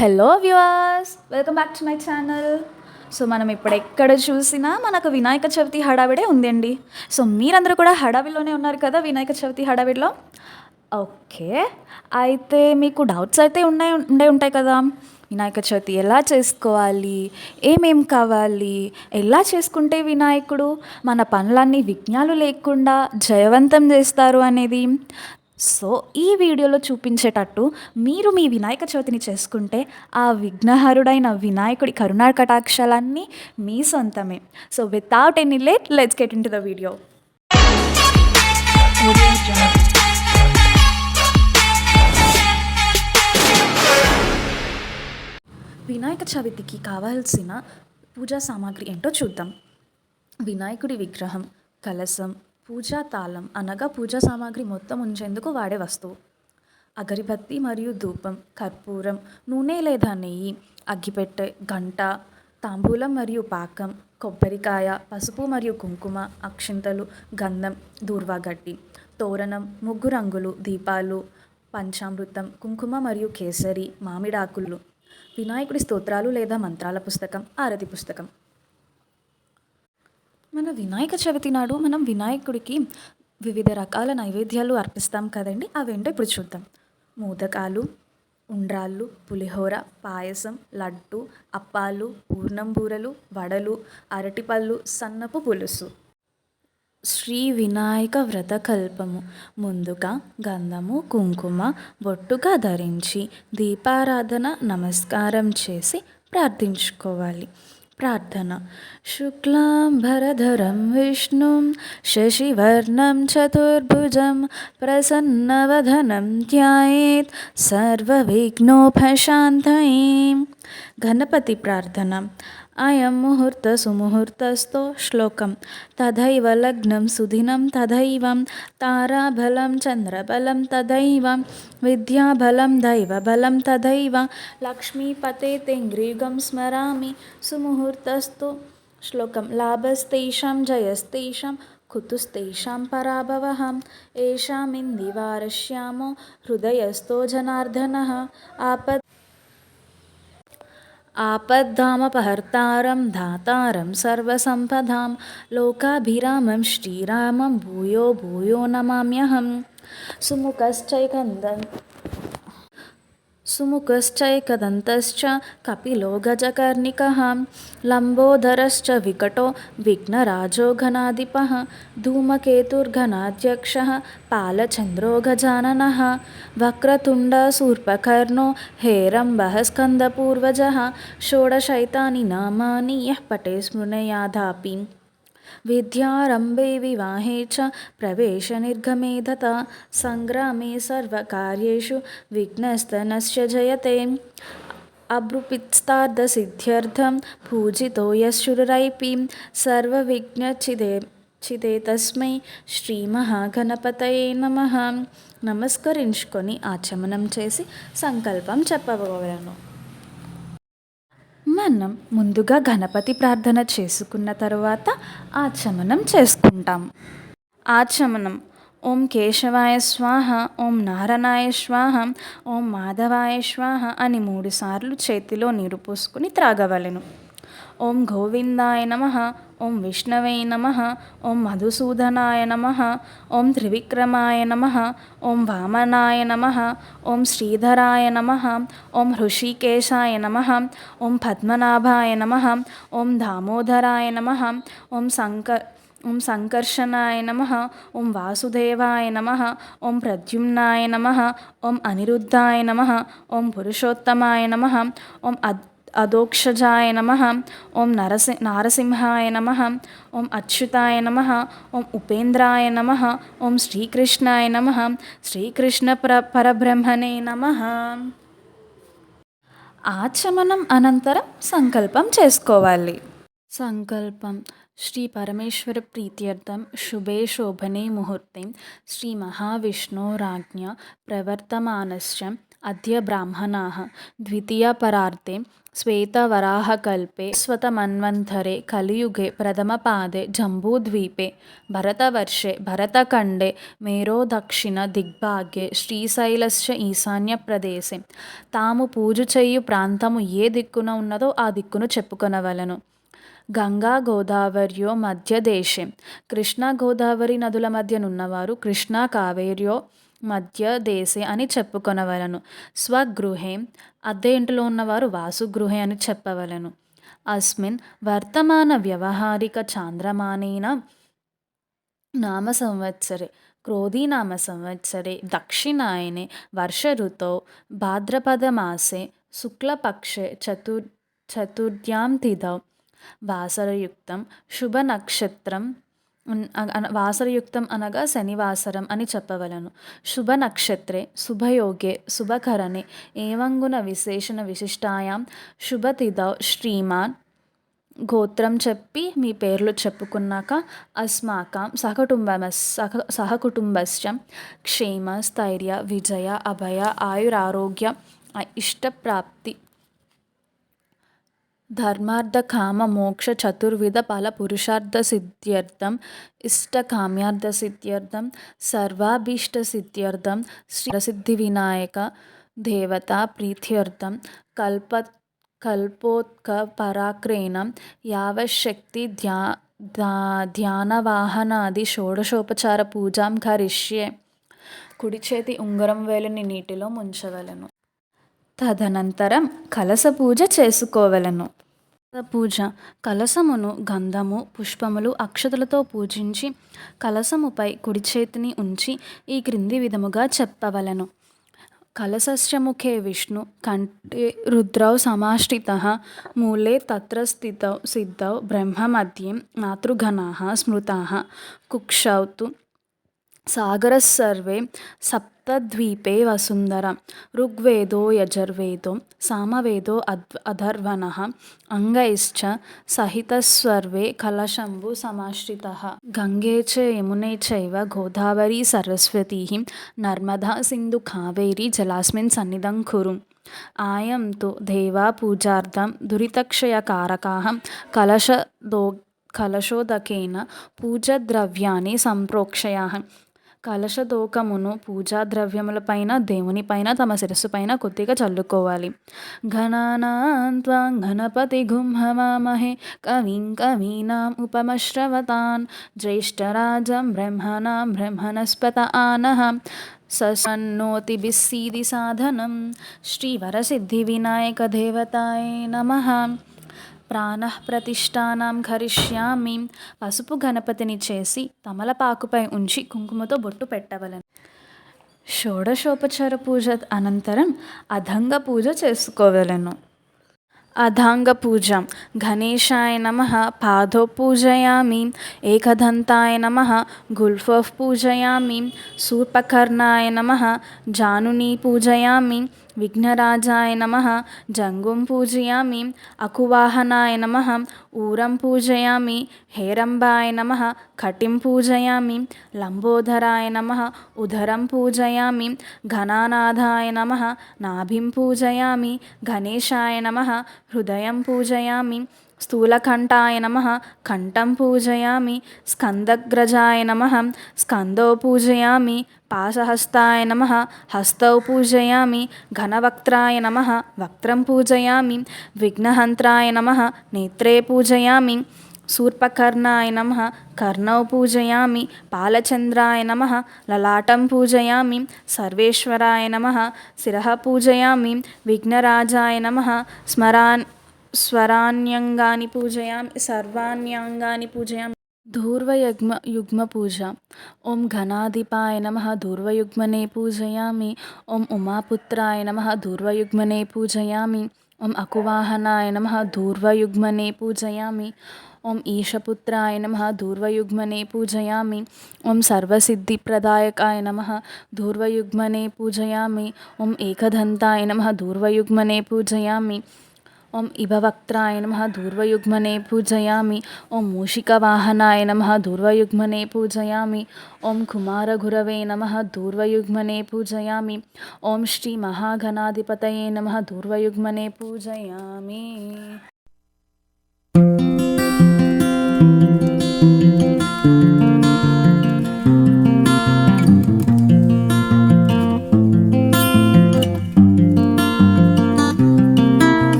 Hello viewers welcome back to my channel so మనం ఇప్పుడు ఎక్కడ చూసినా మనకు వినాయక చవితి హడావిడే ఉందండి. సో మీరందరూ కూడా హడావిడిలోనే ఉన్నారు కదా వినాయక చవితి హడావిడిలో? ఓకే. అయితే మీకు డౌట్స్ అయితే ఉన్నాయి ఉండే ఉంటాయి కదా. వినాయక చవితి ఎలా చేసుకోవాలి? ఏమేం కావాలి? ఎలా చేసుకుంటే వినాయకుడు మన పనులన్నీ విఘ్నాలు లేకుండా జయవంతం చేస్తారు అనేది? సో ఈ వీడియోలో చూపించేటట్టు మీరు మీ వినాయక చవితిని చేసుకుంటే ఆ విఘ్నహరుడైన వినాయకుడి కరుణా కటాక్షాలన్నీ మీ సొంతమే. So without any late let's get into the video Vinayaka చవితికి కావాల్సిన పూజా సామాగ్రి ఏంటో చూద్దాం. వినాయకుడి విగ్రహం కలశం పూజా తాళం అనగా పూజా సామాగ్రి మొత్తం ఉంచేందుకు వాడే వస్తువు. అగరిబత్తి మరియు ధూపం కర్పూరం నూనె లేదా నెయ్యి అగ్గిపెట్టె గంట తాంబూలం మరియు పాకం కొబ్బరికాయ పసుపు మరియు కుంకుమ అక్షింతలు గంధం దూర్వాగడ్డి తోరణం ముగ్గు రంగులు దీపాలు పంచామృతం కుంకుమ మరియు కేసరి మామిడాకులు వినాయకుడి స్తోత్రాలు లేదా మంత్రాల పుస్తకం ఆరతి పుస్తకం. మన వినాయక చవితి నాడు మనం వినాయకుడికి వివిధ రకాల నైవేద్యాలు అర్పిస్తాం కదండి? అవేంటో ఇప్పుడు చూద్దాం. మోదకాలు ఉండ్రాళ్ళు పులిహోర పాయసం లడ్డు అప్పాలు పూర్ణంబూరలు వడలు అరటిపళ్ళు సన్నపు పులుసు. శ్రీ వినాయక వ్రతకల్పము ముందుగా గంధము కుంకుమ బొట్టుగా ధరించి దీపారాధన నమస్కారం చేసి ప్రార్థించుకోవాలి. ప్రార్థన శుక్లాంబరధరం విష్ణుం శశివర్ణం చతుర్భుజం ప్రసన్నవదనం ధ్యాయేత్ సర్వవిఘ్నోపశాంతయే గణపతి ప్రార్థన अयं मुहूर्तसुमुहूर्तस्थो श्लोकं तथैव लग्नं सुदिनं, तथैवं ताराबलं, चन्द्रबलं, तथैवं विद्याबलं, दैवबलं, तथैव लक्ष्मीपते तेङ्ग्रीगं स्मरामि। सुमुहूर्तस्तु श्लोकं लाभस्तेषां, जयस्तेषां, कुतुस्तेषां पराभवः। येषामिन्दिवारश्यामो हृदयस्थो जनार्दनः। आपद् आपद्धामपहर्तारं धातारं सर्वसम्पदां लोकाभिरामं श्रीरामं भूयो भूयो नमाम्यहं सुमुखश्चैकन्दं सुमुखश्चैकदन्तश्च कपिलो गजकर्णिकः लम्बोदरश्च विकटो विघ्नराजो घनाधिपः धूमकेतुर्घनाध्यक्षः पालचन्द्रोघजाननः वक्रतुण्डसूर्पकर्णो हेरम्बः स्कन्दपूर्वजः षोडशैतानि नामानि यः पटे स्मृणयाथापीम् विद्यारम्भे विवाहे च प्रवेशनिर्गमे तथा सङ्ग्रामे सर्वकार्येषु विघ्नस्तनश्च जयते अभ्रुपित्स्तार्धसिद्ध्यर्थं पूजितो यशुरैपि सर्वविघ्नचिदे చిదే తస్మై శ్రీ మహాగణపతయే నమ నమస్కరించుకొని ఆచమనం చేసి సంకల్పం చెప్పవలను మనం ముందుగా గణపతి ప్రార్థన చేసుకున్న తర్వాత ఆచమనం చేసుకుంటాం. ఆచమనం. ఓం కేశవాయ స్వాహ ఓం నారాయణాయ స్వాహ ఓం మాధవాయ స్వాహ అని మూడుసార్లు చేతిలో నీరు పోసుకుని త్రాగవలెను. ఓం గోవిందాయ నమ ఓం విష్ణవే నమ ఓం మధుసూదనాయ నమ ఓం త్రివిక్రమాయ నమ ఓం వామనాయ నమ ఓం శ్రీధరాయ నమ ఓం హృషికేశాయ నమ ఓం పద్మనాభాయ నమ ఓం దామోదరాయ నమ ఓం శంకర్ ఓం సంకర్షణాయ నమ ఓం వాసుదేవాయ నమ ఓం ప్రద్యుమ్నాయ నమ ఓం అనిరుద్ధాయ నమ ఓం పురుషోత్తమాయ నమ ఓం అద్ అదోక్షజాయ నమ ఓం నరసి నారసింహాయ నమ ఓం అచ్యుతాయ నమ ఓం ఉపేంద్రాయ నమ ఓం శ్రీకృష్ణాయ నమ శ్రీకృష్ణ ప్ర పరబ్రహ్మణే నమ. ఆచమనం అనంతరం సంకల్పం చేసుకోవాలి. సంకల్పం. శ్రీ పరమేశ్వర ప్రీత్యర్థం శుభే శోభనే ముహూర్తే. శ్రీ మహావిష్ణోరాజ్ఞ ప్రవర్తమానశ్చ अद्य ब्राह्मणाः द्वितीयपरार्धे श्वेतवराहकल्पे स्वतमन्वन्तरे कलियुगे प्रथमपादे जम्बूद्वीपे भरतवर्षे भरतखण्डे మేరోదక్షిణ శ్రీశైలస్య ఈశాన్య ప్రదేశే తాము పూజ చేయు ప్రాంతము ఏ దిక్కున ఉన్నదో ఆ దిక్కును చెప్పుకొనవలెను గంగా గోదావర్యో మధ్య దేశే కృష్ణా గోదావరి నదుల మధ్యనున్నవారు కృష్ణా కావేర్యో మధ్య దేశే అని చెప్పుకొనవలను. స్వగృహే అద్దె ఇంటిలో ఉన్నవారు వాసుగృహే అని చెప్పవలను. అస్మిన్ వర్తమాన వ్యవహారిక చాంద్రమానేన నామ సంవత్సరే క్రోధీనామ సంవత్సరే దక్షిణాయనే వర్షఋతౌ భాద్రపదమాసే శుక్లపక్షే చతుర్ చతుర్థ్యాం తిథౌ వాసరయుక్తం శుభనక్షత్రం వాసరయుక్తం అనగా శనివాసరం అని చెప్పవలను. శుభ నక్షత్రే శుభయోగే శుభకరణే ఏవంగున విశేషణ విశిష్టాయాం శుభతిథౌ శ్రీమాన్. గోత్రం చెప్పి మీ పేర్లు చెప్పుకున్నాక అస్మాకం సహకుటుంబ సహ సహకుటుంబశ్చ క్షేమ స్థైర్య విజయ అభయ ఆయురారోగ్య ఇష్టప్రాప్తి ధర్మార్థ కామ మోక్ష చతుర్విధ ఫల పురుషార్థ సిద్ధ్యర్థం ఇష్టకామ్యార్థ సిద్ధ్యర్థం సర్వాభీష్ట సిద్ధ్యర్థం శ్రీ ప్రసిద్ధి వినాయక దేవత ప్రీత్యర్థం కల్ప కల్పోత్క పరాక్రేణ యావశక్తి ధ్యా ధ్యానవాహనాది షోడశోపచార పూజాం కరిష్యే కుడి చేతి ఉంగరం వేలిని నీటిలో ముంచగలను తదనంతరం కలస పూజ చేసుకోవలను. పూజ కలసమును గంధము పుష్పములు అక్షతలతో పూజించి కలసముపై కుడి చేతిని ఉంచి ఈ క్రింది విధముగా చెప్పవలెను. కలశస్య ముఖే విష్ణు కంఠే రుద్రౌ సమాష్టిత మూలే తత్ర స్థితౌ సిద్ధౌ బ్రహ్మ మధ్యే మాతృగణాः స్మృతాः కుక్షౌ తు సాగరస్సర్వే సప్తద్వీపే వసుంధర. ఋగ్వేదో యజుర్వేదో సామవేదో అద్ అథర్వణः అంగైశ్చ సహితస్సర్వే కలశంబు సమాశ్రితः. గంగే చ యమునే చైవ గోదావరీ సరస్వతీ నర్మదా సింధు కావేరీ జలాస్మిన్ సన్నిధం కురు. ఆయం తు దేవా పూజార్థం దురితక్షయకారకాः కలశదో కలశోదకేన పూజద్రవ్యాన్ని సంప్రోక్షయాః. కలశదోకమును పూజా ద్రవ్యములపైన దేవునిపైన తమ శిరస్సుపైన కొద్దిగా చల్లుకోవాలి. ఘనానాంత్వాం గణపతి గుంహవామహే కవిం కవీనాం ఉపమశ్రవతాన్ జ్యేష్ఠరాజం బ్రహ్మణాం బ్రహ్మణస్పత ఆనః సన్నోతిభిస్సీది సాధనం శ్రీవరసిద్ధి వినాయక దేవతాయ నమః. ప్రాణప్రతిష్టానం కరిష్యామి పసుపు గణపతిని చేసి తమలపాకుపై ఉంచి కుంకుమతో బొట్టు పెట్టవలను. షోడశోపచార పూజ అనంతరం అధంగ పూజ చేసుకోవలను. అధాంగ పూజ. గణేశాయ నమ పాదో పూజయామి. ఏకదంతాయ నమ గుల్ఫోఫ్ పూజయామి. సూర్పకర్ణాయ నమ జానుని పూజయామి. విఘ్నరాజాయ నమ. జంగుం పూజయామి. అకువాహనాయ నమ. ఊరం పూజయామి. హేరంబాయ నమ. కటిం పూజయామి. లంబోధరాయ నమ. ఉదరం పూజయామి. ఘనానాథాయ నమ. నాభిం పూజయామి. గణేశాయ నమ. హృదయం పూజయామి. స్థూలకంఠాయ నమ కంఠం పూజయామి స్కందగ్రజాయ నమ స్కందో పూజయామి పాశహస్తాయ నమ హస్తౌ పూజయామి ఘనవక్త్రాయ నమ వక్త్రం పూజయామి విఘ్నహంత్రాయ నమ నేత్రే పూజయామి శూర్పకర్ణాయ నమ కర్ణౌ పూజయామి పాలచంద్రాయ నమ లలాటం పూజయామి సర్వేశ్వరాయ నమ శిర పూజయామి విఘ్నరాజాయ నమ స్మరాన్ స్వరాన్యంగాని పూజయామి సర్వాణ్యంగాని పూజయామి ధూర్వయగ్మ యుగ్మ పూజ ఓం ఘనాధిపాయ నమ ధూర్వయుగ్మనే పూజయామి ఓం ఉమాపుత్రాయ నమ ధూర్వయుగ్మనే పూజయామి ఓం అకువాహనాయ నమ ధూర్వయుగ్మనే పూజయామి ఓం ఈశపుత్రాయ నమ ధూర్వయుగ్మనే పూజయామి ఓం సర్వసిద్ధిప్రదాయకాయ నమ ధూర్వయుగ్మనే పూజయామి ఓం ఏకదంతాయ నమ ధూర్వయుగ్మనే పూజయామి ఓం ఇభవక్త్రాయ నమ దూర్వయుగ్మనే పూజయామి ఓం మూషికవాహనాయ నమ దూర్వయుగ్మనే పూజయామి ఓం కుమారగురవే నమ దూర్వయుగ్మనే పూజయామి ఓం శ్రీ మహాగణాధిపతయే నమ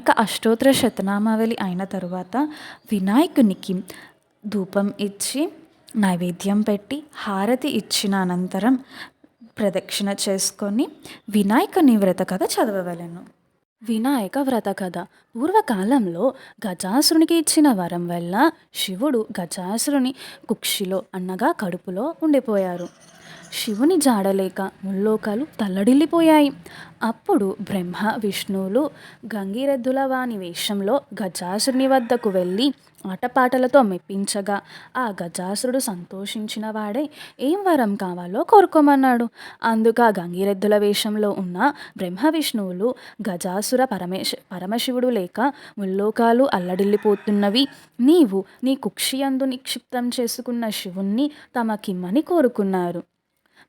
వినాయక అష్టోత్తర శతనామావళి అయిన తరువాత వినాయకునికి ధూపం ఇచ్చి నైవేద్యం పెట్టి హారతి ఇచ్చిన అనంతరం ప్రదక్షిణ చేసుకొని వినాయకుని వ్రత కథ చదవవలను. వినాయక వ్రత కథ. పూర్వకాలంలో గజాసురునికి ఇచ్చిన వరం వల్ల శివుడు గజాసురుని కుక్షిలో అనగా కడుపులో ఉండిపోయారు. శివుని జాడలేక ముల్లోకాలు తల్లడిల్లిపోయాయి. అప్పుడు బ్రహ్మ విష్ణువులు గంగిరెద్దుల వాని వేషంలో గజాసురుని వద్దకు వెళ్ళి ఆటపాటలతో మెప్పించగా ఆ గజాసురుడు సంతోషించిన వాడే ఏం వరం కావాలో కోరుకోమన్నాడు. అందుకు ఆ గంగిరెద్దుల వేషంలో ఉన్న బ్రహ్మ విష్ణువులు గజాసుర పరమేశ పరమశివుడు లేక ముల్లోకాలు అల్లడిల్లిపోతున్నవి. నీవు నీ కుక్షియందు నిక్షిప్తం చేసుకున్న శివుణ్ణి తమకిమ్మని కోరుకున్నారు.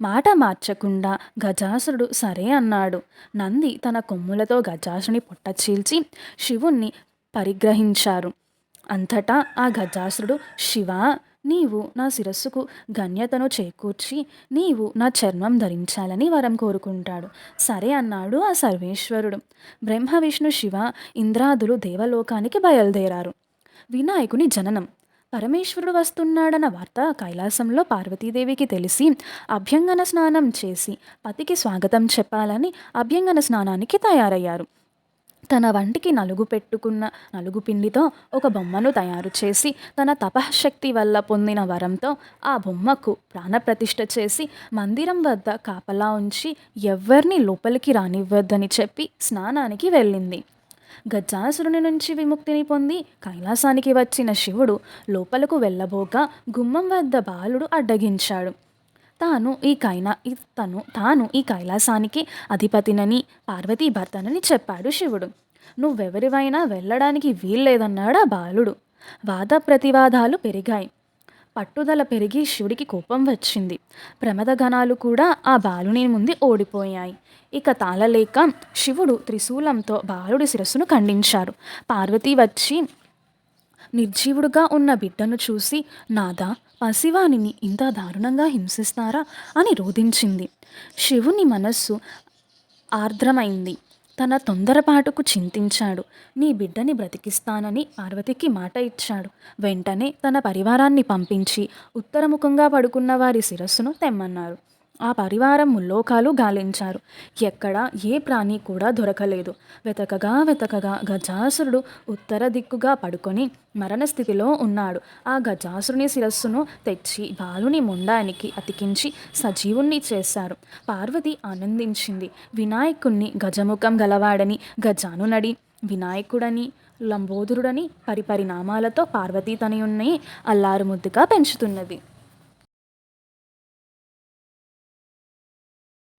మాట మార్చకుండా గజాసురుడు సరే అన్నాడు. నంది తన కొమ్ములతో గజాసుని పొట్టచీల్చి శివుణ్ణి పరిగ్రహించారు. అంతటా ఆ గజాసురుడు శివ నీవు నా శిరస్సుకు గణ్యతను చేకూర్చి నీవు నా చర్మం ధరించాలని వరం కోరుకుంటాడు. సరే అన్నాడు ఆ సర్వేశ్వరుడు. బ్రహ్మ విష్ణు శివ ఇంద్రాదులు దేవలోకానికి బయలుదేరారు. వినాయకుని జననం. పరమేశ్వరుడు వస్తున్నాడన్న వార్త కైలాసంలో పార్వతీదేవికి తెలిసి అభ్యంగన స్నానం చేసి పతికి స్వాగతం చెప్పాలని అభ్యంగన స్నానానికి తయారయ్యారు. తన వంటికి నలుగు పెట్టుకున్న నలుగు పిండితో ఒక బొమ్మను తయారు చేసి తన తపశక్తి వల్ల పొందిన వరంతో ఆ బొమ్మకు ప్రాణప్రతిష్ఠ చేసి మందిరం వద్ద కాపలా ఉంచి ఎవ్వరిని లోపలికి రానివ్వద్దని చెప్పి స్నానానికి వెళ్ళింది. గజాసురుని నుంచి విముక్తిని పొంది కైలాసానికి వచ్చిన శివుడు లోపలకు వెళ్ళబోగా గుమ్మం వద్ద బాలుడు అడ్డగించాడు. తాను ఈ కైనా ఈ తను తాను ఈ కైలాసానికి అధిపతినని పార్వతీ భర్తనని చెప్పాడు శివుడు. నువ్వెవరివైనా వెళ్ళడానికి వీల్లేదన్నాడు ఆ బాలుడు. వాద ప్రతివాదాలు పెరిగాయి. పట్టుదల పెరిగి శివుడికి కోపం వచ్చింది. ప్రమదగణాలు కూడా ఆ బాలుని ముందు ఓడిపోయాయి. ఇక తాళలేక శివుడు త్రిశూలంతో బాలుడి శిరస్సును ఖండించారు పార్వతి వచ్చి నిర్జీవుడుగా ఉన్న బిడ్డను చూసి నాదా పసివానిని ఇంత దారుణంగా హింసిస్తారా? అని రోధించింది. శివుని మనస్సు ఆర్ద్రమైంది. తన తొందరపాటుకు చింతించాడు. నీ బిడ్డని బ్రతికిస్తానని పార్వతికి మాట ఇచ్చాడు. వెంటనే తన పరివారాన్ని పంపించి ఉత్తరముఖంగా పడుకున్న వారి శిరస్సును తెమ్మన్నారు. ఆ పరివారం ముల్లోకాలు గాలించారు. ఎక్కడ ఏ ప్రాణి కూడా దొరకలేదు. వెతకగా వెతకగా గజాసురుడు ఉత్తర దిక్కుగా పడుకొని మరణస్థితిలో ఉన్నాడు. ఆ గజాసురుని శిరస్సును తెచ్చి బాలుని ముండానికి అతికించి సజీవుణ్ణి చేశారు. పార్వతి ఆనందించింది. వినాయకుణ్ణి గజముఖం గలవాడని గజానునడి వినాయకుడని లంబోదరుడని పరిపరి నామాలతో పార్వతీ తనయుణ్ణి అల్లారు ముద్దుగా పెంచుతున్నది.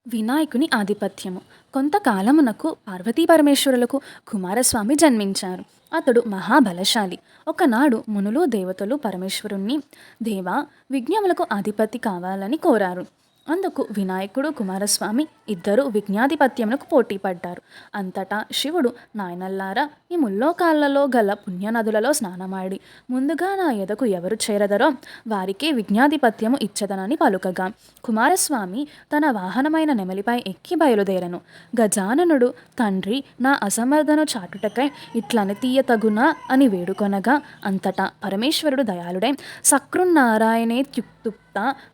వినాయకుని ఆధిపత్యము. కొంతకాలమునకు పార్వతీ పరమేశ్వరులకు కుమారస్వామి జన్మించారు. అతడు మహాబలశాలి. ఒకనాడు మునులు దేవతలు పరమేశ్వరుణ్ణి దేవా విజ్ఞములకు అధిపతి కావాలని కోరారు. అందుకు వినాయకుడు కుమారస్వామి ఇద్దరు విజ్ఞాధిపత్యములకు పోటీ పడ్డారు అంతటా శివుడు నాయనల్లారా ఈ ముల్లోకాలలో గల పుణ్యనదులలో స్నానమాడి. ముందుగా నా ఎదకు ఎవరు చేరదరో వారికే విజ్ఞాధిపత్యము ఇచ్చదనని పలుకగా. కుమారస్వామి తన వాహనమైన నెమలిపై ఎక్కి బయలుదేరను. గజాననుడు తండ్రి నా అసమర్థను చాటుటకై ఇట్లని తీయతగునా? అని వేడుకొనగా అంతటా పరమేశ్వరుడు దయాళుడై త్యు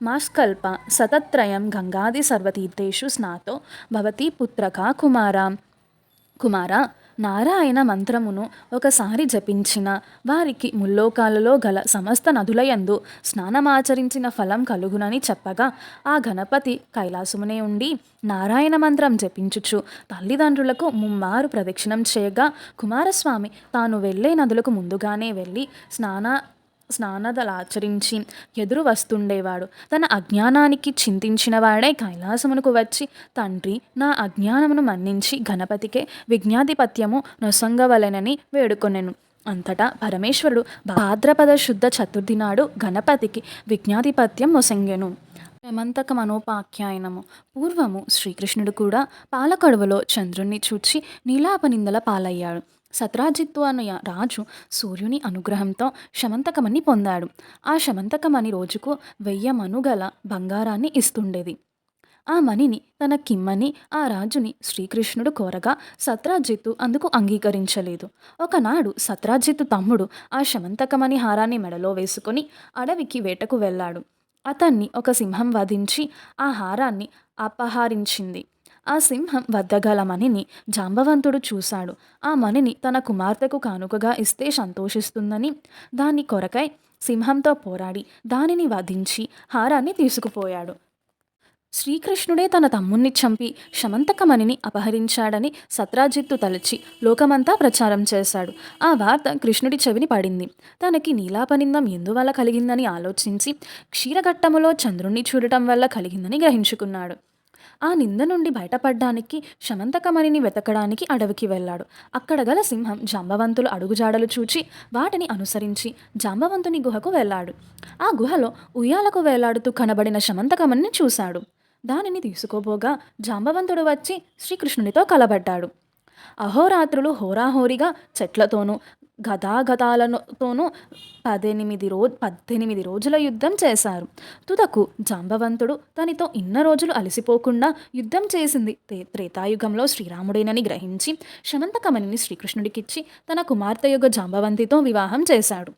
మాస్కల్ప సతత్రయం గంగాది సర్వతీర్థేషు స్నాతో భవతి పుత్రక కుమార కుమార నారాయణ మంత్రమును ఒకసారి జపించిన వారికి ముల్లోకాలలో గల సమస్త నదులయందు స్నానమాచరించిన ఫలం కలుగునని చెప్పగా ఆ గణపతి కైలాసమునే ఉండి నారాయణ మంత్రం జపించుచు తల్లిదండ్రులకు ముమ్మారు ప్రదక్షిణం చేయగా కుమారస్వామి తాను వెళ్ళే నదులకు ముందుగానే వెళ్ళి స్నాన స్నానదలాచరించి ఎదురు వస్తుండేవాడు. తన అజ్ఞానానికి చింతించిన వాడే కైలాసమునకు వచ్చి తండ్రి నా అజ్ఞానమును మన్నించి గణపతికే విజ్ఞాధిపత్యము నొసంగవలెనని వేడుకొనెను. అంతటా పరమేశ్వరుడు భాద్రపద శుద్ధ చతుర్థి నాడు గణపతికి విజ్ఞాధిపత్యం నొసంగెను. హేమంతక మనోపాఖ్యాయనము. పూర్వము శ్రీకృష్ణుడు కూడా పాలకడువలో చంద్రుణ్ణి చూచి నీలాపనిందల పాలయ్యాడు. సత్రాజిత్తు అన్న రాజు సూర్యుని అనుగ్రహంతో శమంతకమని పొందాడు. ఆ శమంతకమని రోజుకు వెయ్యి మనుగల బంగారాన్ని ఇస్తుండేది. ఆ మణిని తన కిమ్మని ఆ రాజుని శ్రీకృష్ణుడు కోరగా సత్రాజిత్తు అందుకు అంగీకరించలేదు. ఒకనాడు సత్రాజిత్తు తమ్ముడు ఆ శమంతకమణి హారాన్ని మెడలో వేసుకొని అడవికి వేటకు వెళ్ళాడు. అతన్ని ఒక సింహం వధించి ఆ హారాన్ని అపహరించింది. ఆ సింహం వద్దగల మణిని జాంబవంతుడు చూశాడు. ఆ మణిని తన కుమార్తెకు కానుకగా ఇస్తే సంతోషిస్తుందని. దాని కొరకై సింహంతో పోరాడి దానిని వధించి హారాన్ని తీసుకుపోయాడు. శ్రీకృష్ణుడే తన తమ్ముణ్ణి చంపి శమంతకమణిని అపహరించాడని సత్రాజిత్తు తలచి లోకమంతా ప్రచారం చేశాడు. ఆ వార్త కృష్ణుడి చెవిని పడింది. తనకి నీలాపనిందం ఎందువల్ల కలిగిందని ఆలోచించి క్షీరఘట్టములో చంద్రుణ్ణి చూడటం వల్ల కలిగిందని గ్రహించుకున్నాడు. ఆ నింద నుండి బయటపడ్డానికి శమంతకమణిని వెతకడానికి అడవికి వెళ్ళాడు. అక్కడ గల సింహం జాంబవంతులు అడుగుజాడలు చూచి వాటిని అనుసరించి జాంబవంతుని గుహకు వెళ్ళాడు. ఆ గుహలో ఉయ్యాలకు వేలాడుతూ కనబడిన శమంతకమణిని చూశాడు. దానిని తీసుకోబోగా జాంబవంతుడు వచ్చి శ్రీకృష్ణునితో కలబడ్డాడు. అహోరాత్రులు హోరాహోరిగా చెట్లతోనూ గదాగదాలతోనూ పద్దెనిమిది రో పద్దెనిమిది రోజుల యుద్ధం చేశారు. తుదకు జాంబవంతుడు తనతో ఇన్న రోజులు అలసిపోకుండా యుద్ధం చేసింది. తే త్రేతాయుగంలో శ్రీరాముడేనని గ్రహించి శమంతకమణిని శ్రీకృష్ణుడికిచ్చి తన కుమార్తె జాంబవంతితో వివాహం చేశాడు.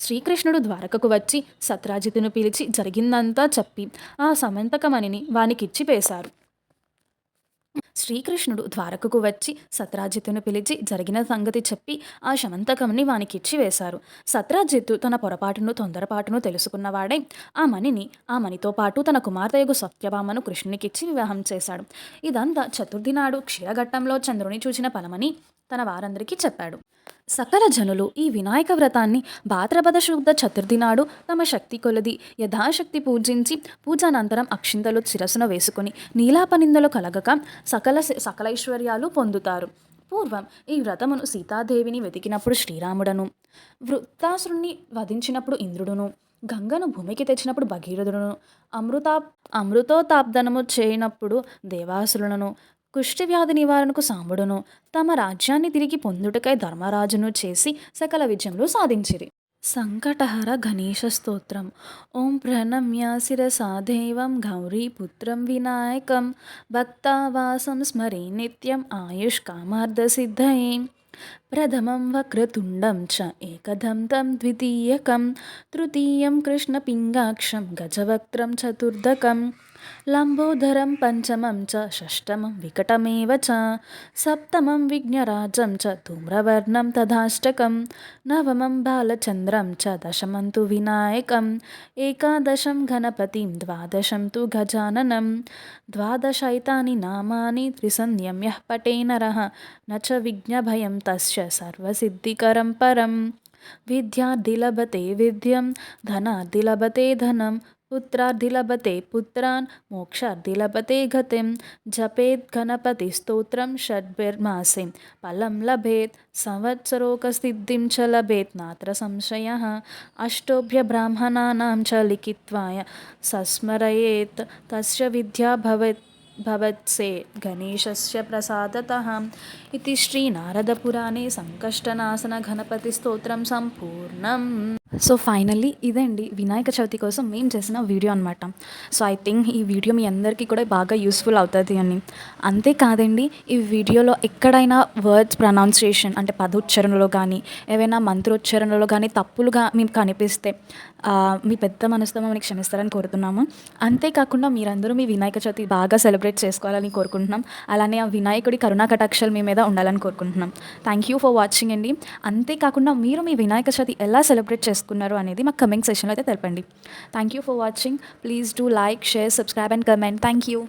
శ్రీకృష్ణుడు ద్వారకకు వచ్చి సత్రాజితును పిలిచి జరిగిందంతా చెప్పి ఆ సమంతకమణిని వానికిచ్చి పేశారు. శ్రీకృష్ణుడు ద్వారకకు వచ్చి సత్రాజిత్తును పిలిచి జరిగిన సంగతి చెప్పి ఆ శమంతకంని వానికిచ్చి వేశారు. సత్రాజిత్తు తన పొరపాటును తొందరపాటును తెలుసుకున్నవాడే. ఆ మణిని ఆ మణితో పాటు తన కుమార్తెయగు సత్యభామను కృష్ణునికిచ్చి వివాహం చేశాడు. ఇదంతా చతుర్థి నాడు క్షీరఘట్టంలో చంద్రుని చూచిన పలమని తన వారందరికీ చెప్పాడు. సకల జనులు ఈ వినాయక వ్రతాన్ని భాద్రపద శుద్ధ చతుర్థి నాడు తమ శక్తి కొలది యథాశక్తి పూజించి పూజానంతరం అక్షింతలు శిరసున వేసుకుని నీలాపనిందలు కలగక సకల సకలైశ్వర్యాలు పొందుతారు. పూర్వం ఈ వ్రతమును సీతాదేవిని వెతికినప్పుడు శ్రీరాముడను వృత్తాసురుణ్ణి వధించినప్పుడు ఇంద్రుడును గంగను భూమికి తెచ్చినప్పుడు భగీరథుడును అమృతా అమృతోతాప్దనము చేయనప్పుడు దేవాసురులను కుష్ఠవ్యాధి నివారణకు సాంబుడును తమ రాజ్యాన్ని తిరిగి పొందుటకై ధర్మరాజును చేసి సకల విజయములు సాధించిరి. సంకటహర గణేశ స్తోత్రం. ఓం ప్రణమ్య సాధేవం గౌరీపుత్రం వినాయకం. భక్తావాసం స్మరే నిత్యం ఆయుష్ కామార్థసిద్ధయే ప్రథమం వక్రతుండం చ ఏకదంతం ద్వితీయకం. తృతీయం కృష్ణపింగాక్షం గజవక్త్రం చతుర్దకం. लम्बोदरं पञ्चमं च षष्टमं विकटमेव च। सप्तमं विघ्नराजं च धूम्रवर्णं तथाष्टकं। नवमं बालचन्द्रं च दशमं तु विनायकम् एकादशं गणपतिं द्वादशं तु गजाननं। द्वादशैतानि नामानि त्रिसन्ध्यं यः पटे नरः न च विघ्नभयं तस्य सर्वसिद्धिकरं परम्। विद्याद्दिलभते विद्यं धनाद्धि धनं। पुत्रार्थी लभते पुत्रान् मोक्षार्थी लभते गतिं। जपेत् गणपतिस्तोत्रं षड्भिर्मासे। फलं लभेत्, संवत्सरोकसिद्धिं च लभेत्, नात्र संशयः। अष्टोभ्य ब्राह्मणानां च लिखित्वाय सस्मरयेत्। तस्य विद्या भवेत्। భవత్సే గణేశస్య ప్రసాదత ఇది శ్రీనారదపురాణే సంకష్టనాశన గణపతి స్తోత్రం సంపూర్ణం సో ఫైనల్లీ ఇదండి వినాయక చవితి కోసం మేము చేసిన వీడియో అనమాట సో ఐ థింక్ ఈ వీడియో మీ అందరికీ కూడా బాగా యూస్ఫుల్ అవుతుంది అని. అంతేకాదండి ఈ వీడియోలో ఎక్కడైనా వర్డ్స్ ప్రొనౌన్సియేషన్ అంటే పదోచ్చరణలో కానీ ఏవైనా మంత్రోచ్చరణలో కానీ తప్పులుగా మీకు కనిపిస్తే మీ పెద్ద మనసుతో మమ్మల్ని క్షమిస్తారని కోరుతున్నాము. అంతేకాకుండా మీరందరూ మీ వినాయక చవితి బాగా సెలబ్రేట్ చేసుకోవాలని కోరుకుంటున్నాం. అలానే ఆ వినాయకుడి కరుణా కటాక్షలు మీ మీద ఉండాలని కోరుకుంటున్నాం. థ్యాంక్ యూ ఫర్ వాచింగ్ అండి. అంతేకాకుండా మీరు మీ వినాయక చవితి ఎలా సెలబ్రేట్ చేసుకున్నారు అనేది మాకు కమెంట్ సెషన్లో అయితే తెలపండి. Thank you for watching please do like share subscribe and comment thank you